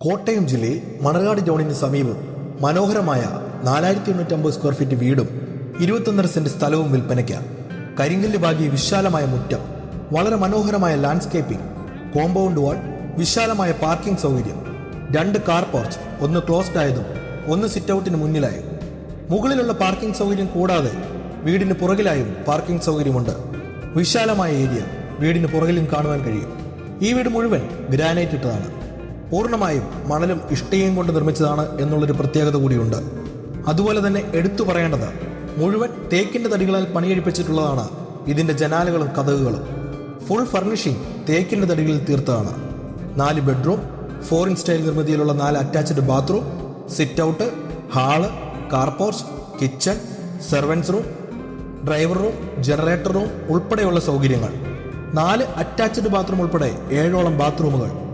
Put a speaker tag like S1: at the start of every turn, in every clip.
S1: കോട്ടയം ജില്ലയിൽ മണർകാട് ജോണിന് സമീപം മനോഹരമായ നാലായിരത്തി എണ്ണൂറ്റമ്പത് സ്ക്വയർ ഫീറ്റ് വീടും ഇരുപത്തൊന്നര സെന്റ് സ്ഥലവും വിൽപ്പനയ്ക്ക് കരിങ്കല്ല് ഭാഗി വിശാലമായ മുറ്റം വളരെ മനോഹരമായ ലാൻഡ്സ്കേപ്പിംഗ് കോമ്പൗണ്ട് വാൾ വിശാലമായ പാർക്കിംഗ് സൗകര്യം രണ്ട് കാർ പോർച്ച് ഒന്ന് ക്ലോസ്ഡ് ആയതും ഒന്ന് സിറ്റ് ഔട്ടിന് മുന്നിലായും. മുകളിലുള്ള പാർക്കിംഗ് സൗകര്യം കൂടാതെ വീടിന് പുറകിലായും പാർക്കിംഗ് സൗകര്യമുണ്ട്. വിശാലമായ ഏരിയ വീടിന് പുറകിലും കാണുവാൻ കഴിയും. ഈ വീട് മുഴുവൻ ഗ്രാനൈറ്റ് ഇട്ടതാണ്. പൂർണമായും മണലും ഇഷ്ടികയും കൊണ്ട് നിർമ്മിച്ചതാണ് എന്നുള്ളൊരു പ്രത്യേകത കൂടിയുണ്ട്. അതുപോലെ തന്നെ എടുത്തു പറയേണ്ടത് മുഴുവൻ തേക്കിന്റെ തടികളാൽ പണിയെടുപ്പിച്ചിട്ടുള്ളതാണ് ഇതിന്റെ ജനാലകളും കഥകുകളും ഫുൾ ഫർണിഷിംഗ് തേക്കിന്റെ തടികളിൽ തീർത്തതാണ്. നാല് ബെഡ്റൂം ഫോറിൻ സ്റ്റൈൽ നിർമ്മിതിയിലുള്ള നാല് attached bathroom sit out hall car porch kitchen servants room driver room generator room ഉൾപ്പെടെയുള്ള സൗകര്യങ്ങൾ. നാല് അറ്റാച്ച്ഡ് ബാത്റൂം ഉൾപ്പെടെ ഏഴോളം ബാത്റൂമുകൾ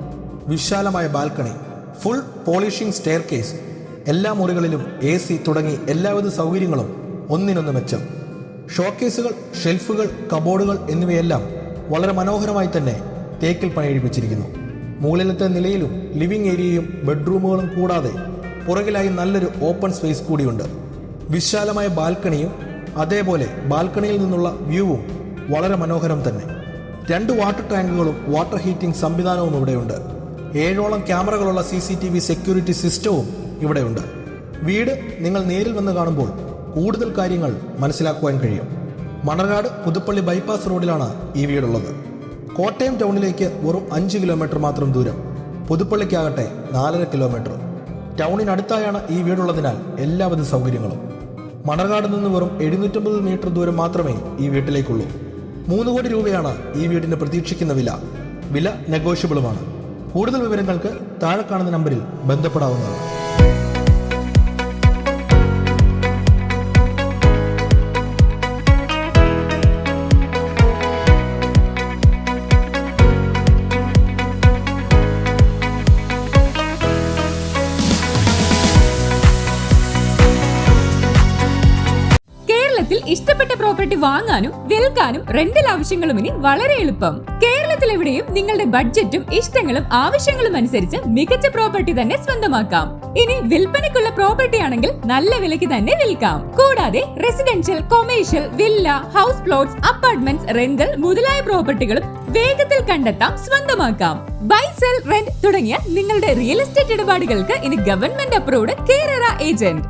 S1: വിശാലമായ balcony full polishing staircase എല്ലാ മുറികളിലും എ സി തുടങ്ങി എല്ലാവിധ സൗകര്യങ്ങളും ഒന്നിനൊന്ന് മെച്ചം. ഷോക്കേസുകൾ ഷെൽഫുകൾ കബോർഡുകൾ എന്നിവയെല്ലാം വളരെ മനോഹരമായി തന്നെ തേക്കിൽ പണിയെഴുപ്പിച്ചിരിക്കുന്നു. മുകളിലത്തെ നിലയിലും ലിവിംഗ് ഏരിയയും ബെഡ്റൂമുകളും കൂടാതെ പുറകിലായി നല്ലൊരു ഓപ്പൺ സ്പേസ് കൂടിയുണ്ട്. വിശാലമായ ബാൽക്കണിയും അതേപോലെ ബാൽക്കണിയിൽ നിന്നുള്ള വ്യൂവും വളരെ മനോഹരം തന്നെ. രണ്ട് വാട്ടർ ടാങ്കുകളും വാട്ടർ ഹീറ്റിംഗ് സംവിധാനവും ഇവിടെയുണ്ട്. ഏഴോളം ക്യാമറകളുള്ള C C T V security സിസ്റ്റവും ഇവിടെയുണ്ട്. വീട് നിങ്ങൾ നേരിൽ വന്ന് കാണുമ്പോൾ കൂടുതൽ കാര്യങ്ങൾ മനസ്സിലാക്കുവാൻ കഴിയും. മണർകാട് പുതുപ്പള്ളി ബൈപ്പാസ് റോഡിലാണ് ഈ വീടുള്ളത്. കോട്ടയം ടൗണിലേക്ക് വെറും അഞ്ച് കിലോമീറ്റർ മാത്രം ദൂരം. പുതുപ്പള്ളിക്കാകട്ടെ നാലര കിലോമീറ്റർ ടൗണിനടുത്തായാണ് ഈ വീടുള്ളതിനാൽ എല്ലാവിധ സൗകര്യങ്ങളും. മണർകാട് നിന്ന് വെറും എഴുന്നൂറ്റമ്പത് മീറ്റർ ദൂരം മാത്രമേ ഈ വീട്ടിലേക്കുള്ളൂ. മൂന്ന് കോടി രൂപയാണ് ഈ വീടിന് പ്രതീക്ഷിക്കുന്ന വില. വില നെഗോഷ്യബിളുമാണ് കൂടുതൽ വിവരങ്ങൾക്ക് താഴെ കാണുന്ന നമ്പറിൽ ബന്ധപ്പെടാവുന്നതാണ്.
S2: കേരളത്തിൽ ഇഷ്ടപ്പെട്ട പ്രോപ്പർട്ടി വാങ്ങാനും വിൽക്കാനും റെന്റൽ ആവശ്യങ്ങളും ഇനി വളരെ എളുപ്പം. കേരളത്തിൽ എവിടെയും നിങ്ങളുടെ ബഡ്ജറ്റും ഇഷ്ടങ്ങളും ആവശ്യങ്ങളും അനുസരിച്ച് മികച്ച പ്രോപ്പർട്ടി തന്നെ സ്വന്തമാക്കാം. ഇനി വിൽപ്പനയ്ക്കുള്ള പ്രോപ്പർട്ടി ആണെങ്കിൽ നല്ല വിലയ്ക്ക് തന്നെ വിൽക്കാം. കൂടാതെ residential commercial villa house plots apartments rental മുതലായ പ്രോപ്പർട്ടികളും വേഗത്തിൽ കണ്ടെത്താം സ്വന്തമാക്കാം. ബൈ സെൽ റെന്റ് തുടങ്ങിയ നിങ്ങളുടെ റിയൽ എസ്റ്റേറ്റ് ഇടപാടുകൾക്ക് ഇനി ഗവൺമെന്റ് അപ്രൂവ്ഡ് കേരള ഏജന്റ്